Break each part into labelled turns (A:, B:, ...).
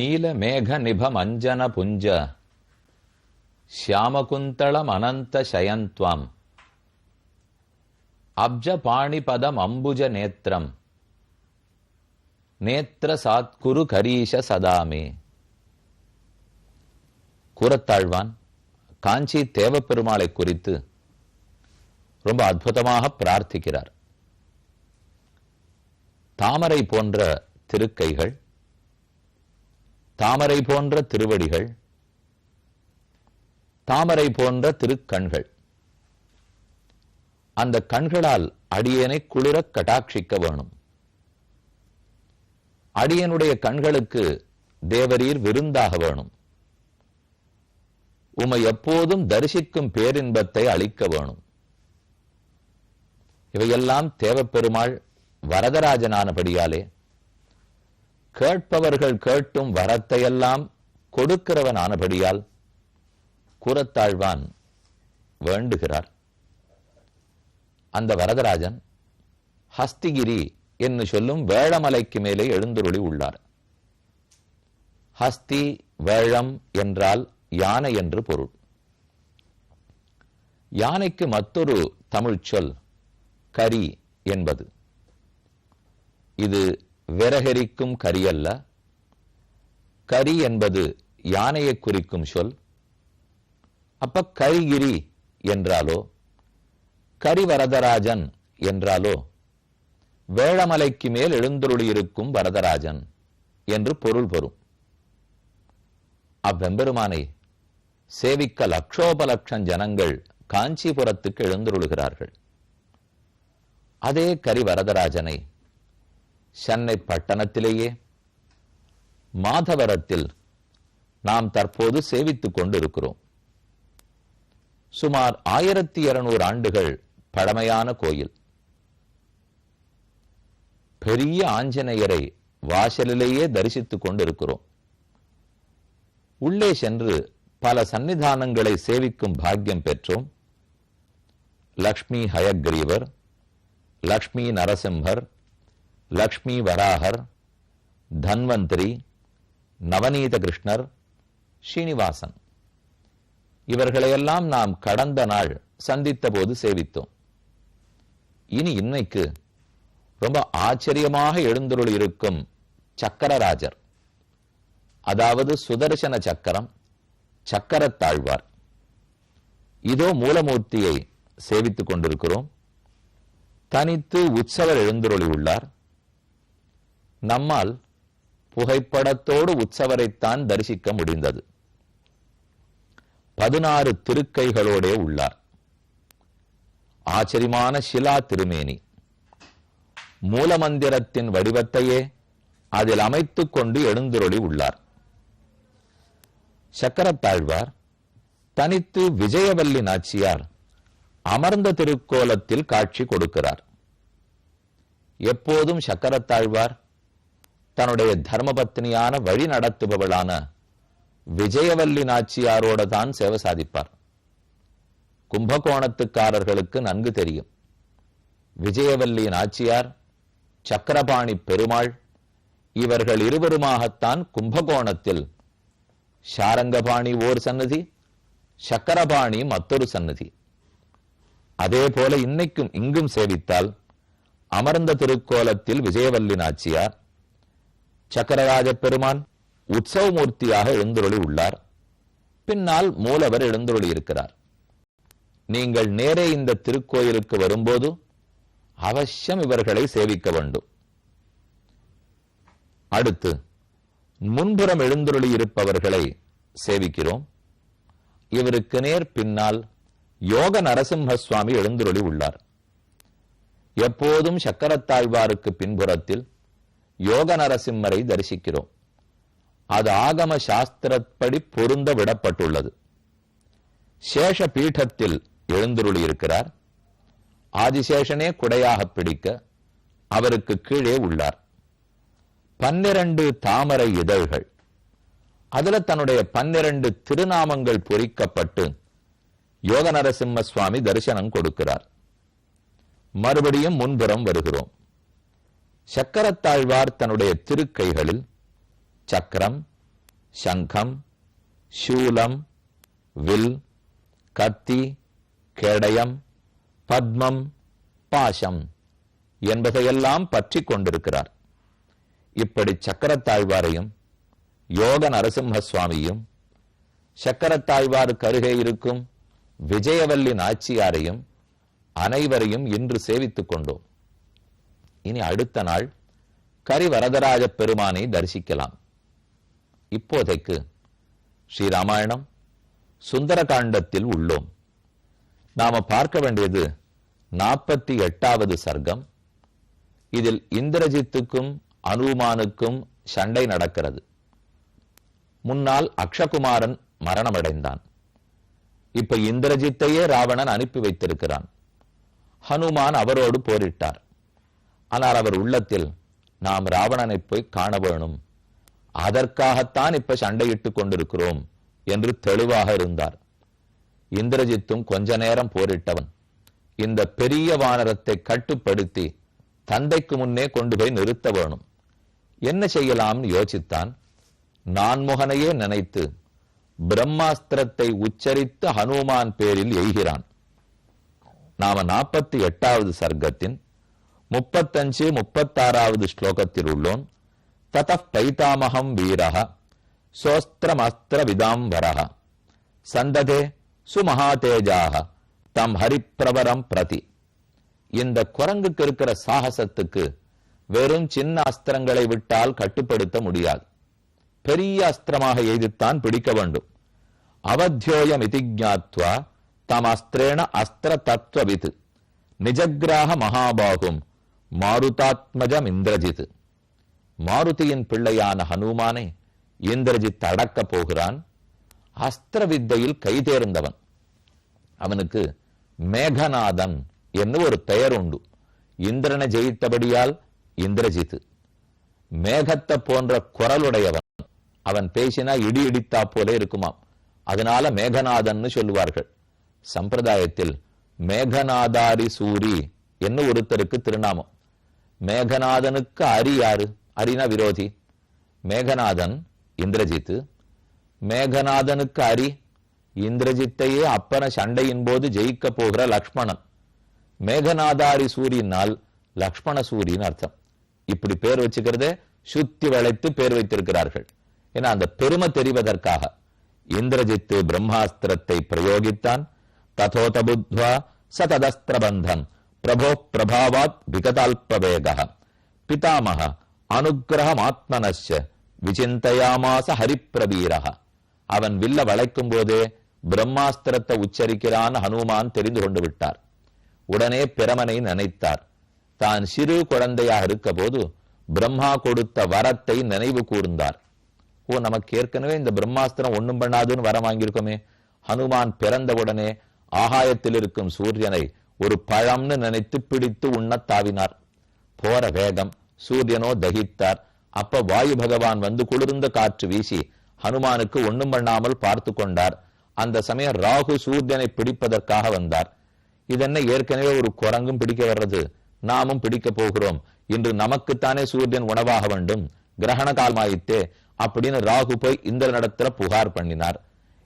A: நீல மேக நிபம் அஞ்சன புஞ்ச. ஷியாமகுந்தளம் அனந்த சயந்த்வாம் அப்ஜ பாணிபதம் அம்புஜ நேத்திரம். நேத்திர சாத்குரு கரீஷ சதாமே. கூறத்தாழ்வான் காஞ்சி தேவப்பெருமாளை குறித்து ரொம்ப அற்புதமாக பிரார்த்திக்கிறார். தாமரை போன்ற திருக்கைகள் தாமரை போன்ற திருவடிகள் தாமரை போன்ற திருக்கண்கள். அந்த கண்களால் அடியனை குளிர கட்டாட்சிக்க வேணும். அடியனுடைய கண்களுக்கு தேவரீர் விருந்தாக வேணும். உமை எப்போதும் தரிசிக்கும் பேரின்பத்தை அளிக்க வேணும். இவையெல்லாம் தேவப்பெருமாள் வரதராஜனானபடியாலே கேட்பவர்கள் கேட்டும் வரத்தையெல்லாம் கொடுக்கிறவன் ஆனபடியால் குரத்தாழ்வான் வேண்டுகிறார். அந்த வரதராஜன் ஹஸ்திகிரி என்று சொல்லும் வேழமலைக்கு மேலே எழுந்துருளி உள்ளார். ஹஸ்தி வேழம் என்றால் யானை என்று பொருள். யானைக்கு மற்றொரு தமிழ்ச்சொல் கரி என்பது. இது விரகரிக்கும் கரியல்ல கரி என்பது யானையை குறிக்கும் சொல். அப்ப கரிகிரி என்றாலோ கரிவரதராஜன் என்றாலோ வேழமலைக்கு மேல் எழுந்தருளியிருக்கும் வரதராஜன் என்று பொருள் பெறும். அவ்வெம்பெருமானை சேவிக்க லட்சோபலட்சம் ஜனங்கள் காஞ்சிபுரத்துக்கு எழுந்தருளுகிறார்கள். அதே கரிவரதராஜனை சென்னை பட்டணத்திலேயே மாதவரத்தில் நாம் தற்போது சேவித்துக் கொண்டிருக்கிறோம். சுமார் ஆயிரத்தி இருநூறு ஆண்டுகள் பழமையான கோயில். பெரிய ஆஞ்சநேயரை வாசலிலேயே தரிசித்துக் கொண்டிருக்கிறோம். உள்ளே சென்று பல சன்னிதானங்களை சேவிக்கும் பாக்கியம் பெற்றோம். லக்ஷ்மி ஹயக்ரீவர் லக்ஷ்மி நரசிம்ஹர் லக்ஷ்மி வராகர் தன்வந்திரி நவநீத கிருஷ்ணர் ஸ்ரீனிவாசன் இவர்களையெல்லாம் நாம் கடந்த நாள் சந்தித்த போது சேவித்தோம். இனி இன்னைக்கு ரொம்ப ஆச்சரியமாக எழுந்தருள் இருக்கும் சக்கரராஜர். அதாவது சுதர்சன சக்கரம் சக்கரத்தாழ்வார் இதோ மூலமூர்த்தியை சேவித்துக் கொண்டிருக்கிறோம். தனித்து உற்சவர் எழுந்தருளி உள்ளார் நம்மால் புகைப்படத்தோடு உற்சவரைத்தான் தரிசிக்க முடிந்தது. பதினாறு திருக்கைகளோடே உள்ளார். ஆச்சரியமான சிலா திருமேனி. மூலமந்திரத்தின் வடிவத்தையே அதில் அமைத்துக் கொண்டு எழுந்துருளி உள்ளார். சக்கரத்தாழ்வார் தனித்து விஜயவல்லி நாச்சியார் அமர்ந்த திருக்கோலத்தில் காட்சி கொடுக்கிறார். எப்போதும் சக்கரத்தாழ்வார் தன்னுடைய தர்மபத்னியான வழி நடத்துபவளான விஜயவல்லி நாச்சியாரோட தான் சேவை சாதிப்பார். கும்பகோணத்துக்காரர்களுக்கு நன்கு தெரியும். விஜயவல்லி நாச்சியார் சக்கரபாணி பெருமாள் இவர்கள் இருவருமாகத்தான் கும்பகோணத்தில் சாரங்கபாணி ஓர் சன்னதி சக்கரபாணி மற்றொரு சன்னதி. அதே போல இன்னைக்கும் இங்கும் சேவித்தால் அமர்ந்த திருக்கோலத்தில் விஜயவல்லி நாச்சியார் சக்கரராஜ பெருமான் உற்சவமூர்த்தியாக எழுந்துருளி உள்ளார் பின்னால் மூலவர் எழுந்துருளி இருக்கிறார் நீங்கள் நேரே இந்த திருக்கோயிலுக்கு வரும்போது அவசியம் இவர்களை சேவிக்க வேண்டும். அடுத்து முன்புறம் எழுந்துருளி இருப்பவர்களை சேவிக்கிறோம். இவருக்கு நேர் பின்னால் யோக நரசிம்ம சுவாமி எழுந்துருளி உள்ளார் எப்போதும் சக்கரத்தாழ்வாருக்கு பின்புறத்தில் யோக நரசிம்மரை தரிசிக்கிறோம். அது ஆகம சாஸ்திரப்படி பொருந்த விடப்பட்டுள்ளது. சேஷ பீட்டத்தில் எழுந்துருளி இருக்கிறார். ஆதிசேஷனே குடையாக பிடிக்க அவருக்கு கீழே உள்ளார். பன்னிரண்டு தாமரை இதழ்கள். அதுல தன்னுடைய பன்னிரண்டு திருநாமங்கள் பொறிக்கப்பட்டு யோக நரசிம்ம சுவாமி தரிசனம் கொடுக்கிறார். மறுபடியும் முன்புறம் வருகிறோம். சக்கரத்தாழ்வார் தன்னுடைய திருக்கைகளில் சக்கரம் சங்கம் சூலம் வில் கத்தி கேடயம் பத்மம் பாசம் என்பதையெல்லாம் பற்றி கொண்டிருக்கிறார். இப்படி சக்கரத்தாழ்வாரையும் யோக நரசிம்ம சுவாமியும் சக்கரத்தாழ்வாருக்கு அருகே இருக்கும் விஜயவல்லி நாச்சியாரையும் அனைவரையும் இன்று சேவித்துக் கொண்டோம். இனி அடுத்த நாள் கரிவரதராஜ பெருமானை தரிசிக்கலாம். இப்போதைக்கு ஸ்ரீராமாயணம் சுந்தரகாண்டத்தில் உள்ளோம். நாம பார்க்க வேண்டியது நாற்பத்தி எட்டாவது சர்க்கம். இதில் இந்திரஜித்துக்கும் அனுமானுக்கும் சண்டை நடக்கிறது. முன்னால் அக்ஷகுமாரன் மரணமடைந்தான். இப்ப இந்திரஜித்தையே ராவணன் அனுப்பி வைத்திருக்கிறான். ஹனுமான் அவரோடு போரிட்டார். ஆனால் அவர் உள்ளத்தில் நாம் ராவணனை போய் காண வேணும். அதற்காகத்தான் இப்ப சண்டையிட்டுக் கொண்டிருக்கிறோம் என்று தெளிவாக இருந்தார். இந்திரஜித்தும் கொஞ்ச நேரம் போரிட்டவன். இந்த பெரிய வானரத்தை கட்டுப்படுத்தி தந்தைக்கு முன்னே கொண்டு போய் நிறுத்த வேணும். என்ன செய்யலாம்னு யோசித்தான். நான்முகனையே நினைத்து பிரம்மாஸ்திரத்தை உச்சரித்து ஹனுமான் பேரில் எய்கிறான். நாம நாற்பத்தி எட்டாவது சர்க்கத்தின் முப்பத்தஞ்சு முப்பத்தாறாவது ஸ்லோகத்தில் உள்ளோம் தத பைதாமகம் வீரக சோஸ்திரமஸ்திர விதாம்பரக சந்ததே சுமகாதேஜாக தம் ஹரிப்பிரவரம் பிரதி இந்த குரங்குக்கு இருக்கிற சாகசத்துக்கு வெறும் சின்ன அஸ்திரங்களை விட்டால் கட்டுப்படுத்த முடியாது. பெரிய அஸ்திரமாக எய்துத்தான் பிடிக்க வேண்டும். அவத்தியோயம் இதிஜாத்வா தம் அஸ்திரேண அஸ்திர தத்துவவித் நிஜகிராக மகாபாகும் மாருதாத்மஜம் இந்திரஜித். மாருதியின் பிள்ளையான ஹனுமானை இந்திரஜித் அடக்கப் போகிறான். அஸ்திர வித்தையில் கைதேர்ந்தவன் அவனுக்கு மேகநாதன் என்று ஒரு பெயர் உண்டு இந்திரனை ஜெயித்தபடியால் இந்திரஜித். மேகத்தை போன்ற குரலுடையவன். அவன் பேசினா இடி இடித்தா போல இருக்குமாம். அதனால மேகநாதன் சொல்லுவார்கள். சம்பிரதாயத்தில் மேகநாதாரி சூரி என்ன ஒருத்தருக்கு திருநாமம். மேகநாதனுக்கு அரி யாரு? அரினா விரோதி. மேகநாதன் இந்திரஜித் மேகநாதனுக்கு அரி இந்திரஜித்தையே அப்பன சண்டையின் போது ஜெயிக்க போகிற லக்ஷ்மணன். மேகநாதாரி சூரியனால் லக்ஷ்மண சூரியன் அர்த்தம். இப்படி பேர் வச்சுக்கிறதே சுத்தி வளைத்து பேர் வைத்திருக்கிறார்கள். ஏன்னா அந்த பெருமை தெரிவதற்காக. இந்திரஜித்து பிரம்மாஸ்திரத்தை பிரயோகித்தான். ததோத சததஸ்திரபந்தன் பிரபோ பிரபாவாத் விகதால்பவேக. பிதாமக அனுகிரகம் ஆத்மனஸ்ய விசிந்தயாமாச ஹரிப்பிரவீரக அவன் வில்ல வளைக்கும் போதே பிரம்மாஸ்திரத்தை உச்சரிக்கிறான் ஹனுமான் தெரிந்து கொண்டு விட்டார். உடனே பிரமனை நினைத்தார். தான் சிறு குழந்தையாக இருக்க போது பிரம்மா கொடுத்த வரத்தை நினைவு கூர்ந்தார். ஓ நமக்கு ஏற்கனவே இந்த பிரம்மாஸ்திரம் ஒண்ணும் பண்ணாதுன்னு வரம் வாங்கியிருக்கோமே. ஹனுமான் பிறந்தவுடனே ஆகாயத்தில் இருக்கும் சூரியனை ஒரு பழம்னு நினைத்து பிடித்து உண்ணத் தாவினார். போற வேகம் சூரியனோ தகித்தார். அப்ப வாயு பகவான் வந்து குளிர்ந்த காற்று வீசி ஹனுமானுக்கு ஒண்ணும் பண்ணாமல் பார்த்து கொண்டார். அந்த சமயம் ராகு சூரியனை பிடிப்பதற்காக வந்தார். இதென்ன ஏற்கனவே ஒரு குரங்கும் பிடிக்க வர்றது? நாமும் பிடிக்க போகிறோம். இன்று நமக்குத்தானே சூரியன் உணவாக வேண்டும். கிரகண காலமாயித்தே அப்படின்னு ராகு போய் இந்திரனிடத்துல புகார் பண்ணினார்.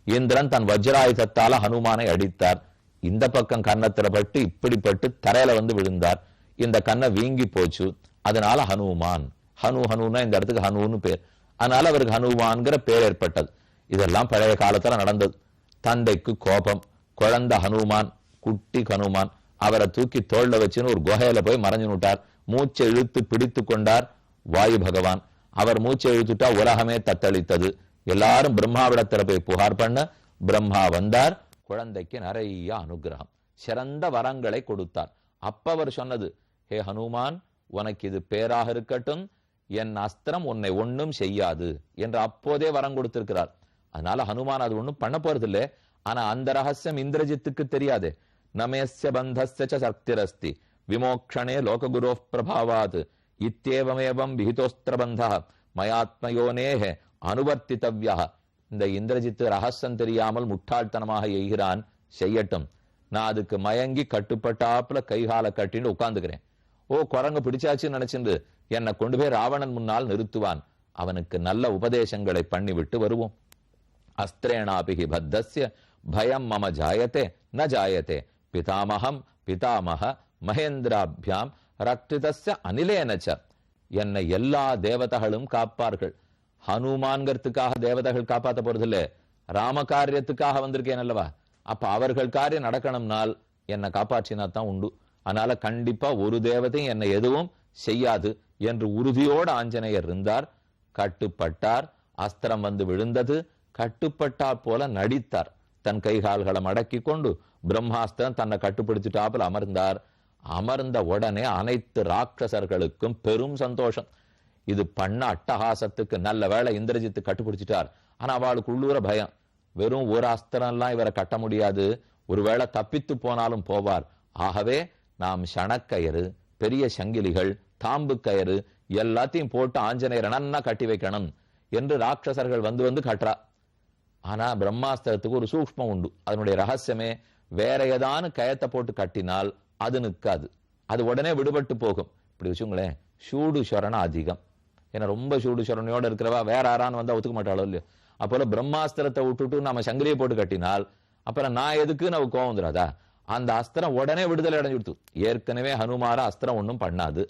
A: இந்திரன் தன் வஜ்ராயுதத்தால ஹனுமானை அடித்தார். இந்த பக்கம் கன்னத்துல பட்டு இப்படிப்பட்டு தரையில வந்து விழுந்தார். இந்த கண்ணை வீங்கி போச்சு. அதனால ஹனுமான். ஹனு ஹனுனா இந்த இடத்துக்கு ஹனுன்னு பேர். அதனால அவருக்கு ஹனுமான்கிற பேர் ஏற்பட்டது. இதெல்லாம் பழைய காலத்துல நடந்தது. தந்தைக்கு கோபம். குழந்தை ஹனுமான் குட்டி ஹனுமான். அவரை தூக்கி தோல்ல வச்சுன்னு ஒரு குகையில போய் மறைஞ்சு விட்டார் மூச்சை இழுத்து பிடித்து கொண்டார் வாயு பகவான். அவர் மூச்சை இழுத்துட்டா உலகமே தத்தளித்தது. எல்லாரும் பிரம்மாவிடத்துல போய் புகார் பண்ண பிரம்மா வந்தார். குழந்தைக்கு நிறைய அனுகிரகம் சிறந்த வரங்களை கொடுத்தார். அப்ப அவர் சொன்னது ஹே ஹனுமான் உனக்கு இது பேராக இருக்கட்டும் என் அஸ்திரம் உன்னை ஒன்றும் செய்யாது என்று அப்போதே வரம் கொடுத்திருக்கிறார். அதனால ஹனுமான் அது ஒன்றும் பண்ண போறது இல்ல ஆனா அந்த ரகசியம் இந்திரஜித்துக்கு தெரியாது. நமேசிய பந்தஸ்ய சக்திரஸ்தி விமோக்ஷணே லோககுரோ பிரபாவாத் இத்தேவமேவம் விஹிதோஸ்திரபந்தா மயாத்மயோனேஹ அனுவர்த்தித்தவ்யா இந்த இந்திரஜித்து ரகசியம் தெரியாமல் முட்டாள்தனமாக எய்கிறான் செய்யட்டும். நான் அதுக்கு மயங்கி கட்டுப்பட்டாப்புல கைகால கட்டின்னு உட்கார்ந்துக்கிறேன். ஓ குரங்கு பிடிச்சாச்சுன்னு நினைச்சிருந்து என்னை கொண்டு போய் ராவணன் முன்னால் நிறுத்துவான். அவனுக்கு நல்ல உபதேசங்களை பண்ணிவிட்டு வருவோம். அஸ்திரேணாபிகி பத்தஸ்ய பயம் மம ஜாயத்தே ந ஜாயத்தே பிதாமகம் பிதாமக மகேந்திராபியாம் ரக்திதஸ்ய அனிலேனச்ச என்னை எல்லா தேவதைகளும் காப்பார்கள். ஹனுமான்கிறதுக்காக தேவதைகள் காப்பாத்த போறதில்ல. ராம காரியத்துக்காக வந்திருக்கேன் அல்லவா? அப்ப அவர்கள் காரியம் நடக்கணும்னால் என்னை காப்பாற்றினா தான் உண்டு. அதனால கண்டிப்பா ஒரு தேவதையும் என்னை எதுவும் செய்யாது என்று உறுதியோடு ஆஞ்சநேயர் இருந்தார். கட்டுப்பட்டார். அஸ்திரம் வந்து விழுந்தது. கட்டுப்பட்டார் போல நடித்தார். தன் கைகால்களை மடக்கி கொண்டு பிரம்மாஸ்திரம் தன்னை கட்டுப்படுத்திட்டாப்புல அமர்ந்தார். அமர்ந்த உடனே அனைத்து ராட்சசர்களுக்கும் பெரும் சந்தோஷம். இது பண்ண அட்டகாசத்துக்கு நல்ல வேளை இந்திரஜித்து கட்டுப்பிடிச்சிட்டார். ஆனா அவளுக்கு உள்ளூர பயம். வெறும் ஒரு அஸ்திரம்லாம் இவரை கட்ட முடியாது. ஒருவேளை தப்பித்து போனாலும் போவார். ஆகவே நாம் சணக்கயிறு பெரிய சங்கிலிகள் தாம்பு கயிறு எல்லாத்தையும் போட்டு ஆஞ்சநேயரை நன்னா கட்டி வைக்கணும் என்று ராட்சசர்கள் வந்து வந்து கட்டுறா. ஆனா பிரம்மாஸ்திரத்துக்கு ஒரு சூக்ஷ்மம் உண்டு. அதனுடைய ரகசியமே வேற ஏதானு கயத்தை போட்டு கட்டினால் அது நிற்காது. அது உடனே விடுபட்டு போகும். இப்படி வச்சுங்களேன் சூடு சொரணம் அதிகம். ஏன்னா ரொம்ப சூடு சொரணையோட இருக்கிறவா? வேற யாரான்னு வந்தால் ஒத்துக்க மாட்டாளோ இல்லையோ? அப்போல பிரம்மாஸ்திரத்தை விட்டுட்டு நம்ம சங்கிலியை போட்டு கட்டினால் அப்புறம் நான் எதுக்கு நம்ம கோவம் வந்துடாதா அந்த அஸ்திரம் உடனே விடுதலை அடைஞ்சுடுத்து ஏற்கனவே ஹனுமார அஸ்திரம் ஒன்றும் பண்ணாது.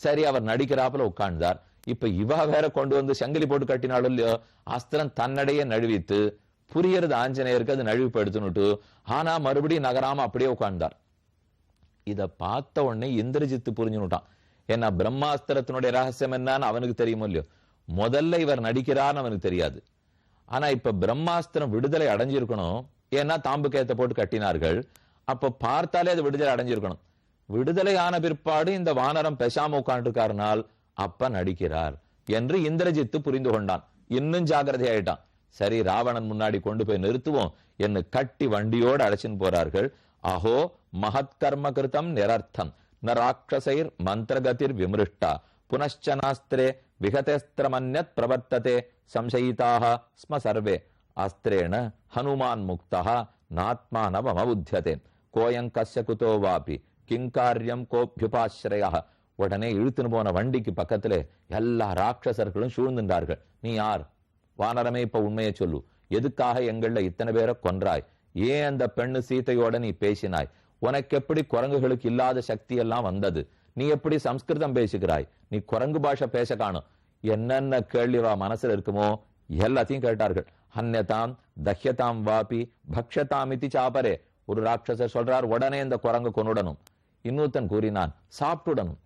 A: சரி அவர் நடிக்கிறாப்புல உட்கார்ந்தார். இப்ப இவ வேற கொண்டு வந்து சங்கிலி போட்டு கட்டினாலும் இல்லையோ? அஸ்திரம் தன்னடையே நழுவித்து புரியறது ஆஞ்சநேயருக்கு அது நழுவிப்படுத்துனுட்டு ஆனா மறுபடியும் நகராம அப்படியே உட்கார்ந்தார். இத பார்த்த உடனே இந்திரஜித்து புரிஞ்சுனுட்டான். ஏன்னா பிரம்மாஸ்திரத்தினுடைய ரகசியம் என்னன்னு அவனுக்கு தெரியுமோ இல்லையோ? முதல்ல இவர் நடிக்கிறான்னு அவனுக்கு தெரியாது. ஆனா இப்ப பிரம்மாஸ்திரம் விடுதலை அடைஞ்சிருக்கணும். ஏன்னா தாம்பு கேத்த போட்டு கட்டினார்கள். அப்ப பார்த்தாலே அது விடுதலை அடைஞ்சிருக்கணும். விடுதலை ஆன பிற்பாடு இந்த வானரம் பெசாம உட்காந்துருக்காருனால் அப்ப நடிக்கிறார் என்று இந்திரஜித்து புரிந்து கொண்டான். இன்னும் ஜாகிரதை ஆயிட்டான் சரி ராவணன் முன்னாடி கொண்டு போய் நிறுத்துவோம் என்று கட்டி வண்டியோடு அழைச்சின்னு போறார்கள். அஹோ மகத்கர்ம கிருதம் நிரர்த்தம். ந ராட்சசைர் மந்திரகதிர் விமிருஷ்டா புனశ్చ நாஸ்திரே விகதேஸ்திரமன்யத் பிரவர்த்ததே சம்சயிதாக ஸ்ம சர்வே அஸ்திரேண ஹனுமான் முக்தா நாத்மானவமபுத்தியதே கோயம் கஸ்ய குதோ வாபி கிங்காரியம் கோப்யுபாஸ்ரயா உடனே இழுத்துன்னு போன வண்டிக்கு பக்கத்துல எல்லா ராட்சசர்களும் சூழ்ந்துட்டார்கள் நீ யார்? வானரமே இப்ப உண்மையை சொல்லு. எதுக்காக எங்கள்ல இத்தனை பேரை கொன்றாய்? ஏன் அந்த பெண்ணு சீத்தையோட நீ பேசினாய்? உனக்கு எப்படி குரங்குகளுக்கு இல்லாத சக்தி எல்லாம் வந்தது? நீ எப்படி சம்ஸ்கிருதம் பேசுகிறாய்? நீ குரங்கு பாஷை பேச காணும். என்னென்ன கேள்வி வா மனசுல இருக்குமோ எல்லாத்தையும் கேட்டார்கள். அந்நதாம் தஹ்யதாம் வாபி பக்ஷதாம் இத்தி சாப்பரே ஒரு ராட்சசர் சொல்றார் உடனே இந்த குரங்கு கொண்டுடணும் இன்னொருத்தன் கூறினான் சாப்பிட்டுடணும்.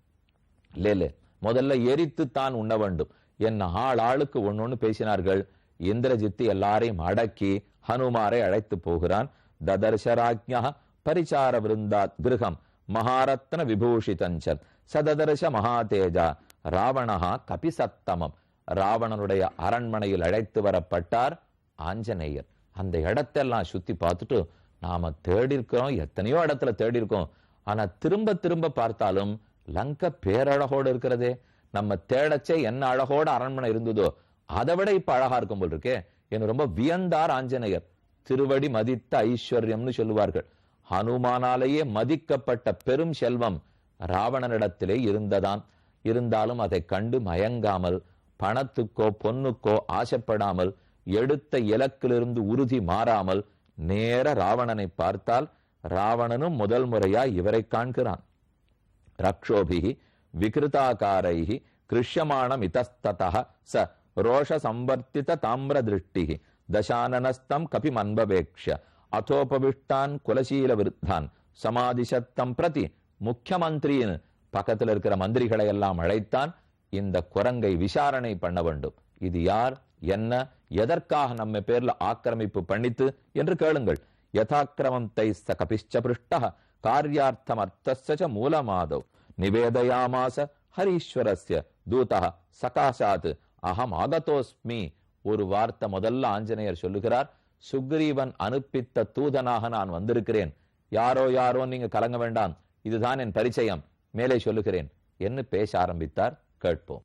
A: லேலே முதல்ல எரித்து தான் உண்ண வேண்டும். என்ன ஆள் ஆளுக்கு ஒன்னொன்னு பேசினார்கள். இந்திரஜித்து எல்லாரையும் அடக்கி ஹனுமாரை அழைத்து போகிறான். ததர்ஷராஜ்யா பரிச்சார விருந்தாத் கிருகம் மகாரத்ன விபூஷிதஞ்சத் சததர்ஷ மகாதேஜா. ராவணஹா கபிசத்தமம். ராவணனுடைய அரண்மனையில் அழைத்து வரப்பட்டார் ஆஞ்சநேயர். அந்த இடத்தெல்லாம் சுத்தி பார்த்துட்டு நாம தேடி இருக்கிறோம் எத்தனையோ இடத்துல தேடி இருக்கோம் ஆனா திரும்ப திரும்ப பார்த்தாலும் லங்க பேரழகோடு இருக்கிறதே. நம்ம தேடச்சே என்ன அழகோட அரண்மனை இருந்ததோ அதை விட இப்ப அழகா இருக்கும் போல் இருக்கே. என்ன ரொம்ப வியந்தார் ஆஞ்சநேயர். திருவடி மதித்த ஐஸ்வர்யம்னு சொல்லுவார்கள். ஹனுமானாலேயே மதிக்கப்பட்ட பெரும் செல்வம் ராவணனிடத்திலே இருந்ததான். இருந்தாலும் அதை கண்டு மயங்காமல் பணத்துக்கோ பொன்னுக்கோ ஆசைப்படாமல் எடுத்த இலக்கிலிருந்து உறுதி மாறாமல் நேர ராவணனை பார்த்தால் ராவணனும் முதல் முறையா இவரை காண்கிறான். ரக்ஷோபிகி விகிருதாகாரைஹி கிருஷ்யமானம் இதஸ்ததா ச ரோஷ சம்பர்த்தித தாமிர திருஷ்டிகி தசானனஸ்தம் கபிமன்பவேக்ஷ அதோபவிஷ்டான் குலசீல விருத்தான். சமாதிசத்தம் பிரதி முக்கியமந்திரியின் பக்கத்துல இருக்கிற மந்திரிகளை எல்லாம் அழைத்தான் இந்த குரங்கை விசாரணை பண்ண வேண்டும். இது யார் என்ன எதற்காக நம்ம பேர்ல ஆக்கிரமிப்பு பண்ணித்து என்று கேளுங்கள். யதாக்கிரமம் தைஸ்த கபிஷ்ச பிருஷ்ட காரியார்த்தம் அர்த்தச மூலமாதவ் நிவேதயாமாச ஹரீஸ்வரஸ்ய தூதா சகாசாத் அகம் ஆகதோஸ்மி. ஒரு வார்த்தை முதல்ல ஆஞ்சநேயர் சொல்லுகிறார் சுக்ரீவன் அனுப்பித்த தூதனாக நான் வந்திருக்கிறேன். யாரோ யாரோ நீங்க கலங்க வேண்டாம். இதுதான் என் பரிச்சயம். மேலே சொல்லுகிறேன். என்று பேச ஆரம்பித்தார். கேட்போம்.